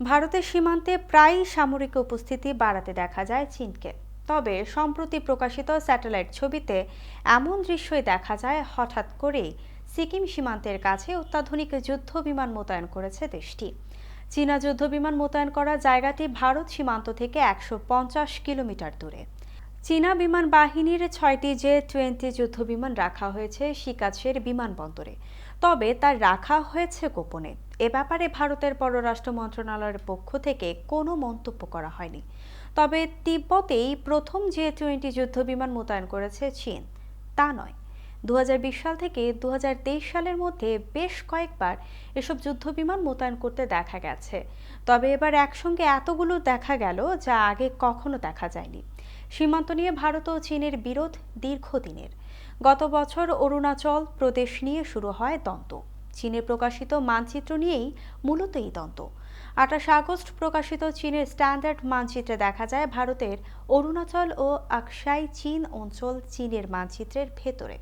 ভারতের সীমান্তে প্রায়ই সামরিক উপস্থিতি বাড়াতে দেখা যায় চীনকে। তবে সম্প্রতি প্রকাশিত স্যাটেলাইট ছবিতে এমন দৃশ্যই দেখা যায় হঠাৎ করেই সিকিম সীমান্তের কাছে অত্যাধুনিক যুদ্ধ বিমান মোতায়েন করেছে দেশটি। চীনা যুদ্ধ বিমান মোতায়েন করা জায়গাটি ভারত সীমান্ত থেকে একশো পঞ্চাশ কিলোমিটার দূরে। চীনা বিমান বাহিনীর ছয়টি জে টোয়েন্টি যুদ্ধ বিমান রাখা হয়েছে শিকাছের বিমানবন্দরে তবে তা রাখা হয়েছে গোপনে। এ ব্যাপারে ভারতের পররাষ্ট্র মন্ত্রণালয়ের পক্ষ থেকে কোনো মন্তব্য করা হয়নি। তবে তিব্বতেই প্রথম জে টোয়েন্টি যুদ্ধ বিমান মোতায়েন করেছে চীন। তা নয়। দু সাল থেকে দু হাজার তেইশ সালের মধ্যে বেশ কয়েকবার এসব যুদ্ধ বিমান মোতায়েন করতে দেখা গেছে। তবে এবার একসঙ্গে এতগুলো দেখা গেল যা আগে কখনো দেখা যায়নি। সীমান্ত নিয়ে ভারত ও চীনের বিরোধ দীর্ঘদিনের। গত বছর অরুণাচল প্রদেশ নিয়ে শুরু হয় দ্বন্দ্ব। চীনে প্রকাশিত মানচিত্র নিয়েই মূলত এই দ্বন্দ্ব। আঠাশ আগস্ট প্রকাশিত চীনের স্ট্যান্ডার্ড মানচিত্রে দেখা যায়, ভারতের অরুণাচল ও আকসাই চীন অঞ্চল চীনের মানচিত্রের ভেতরে।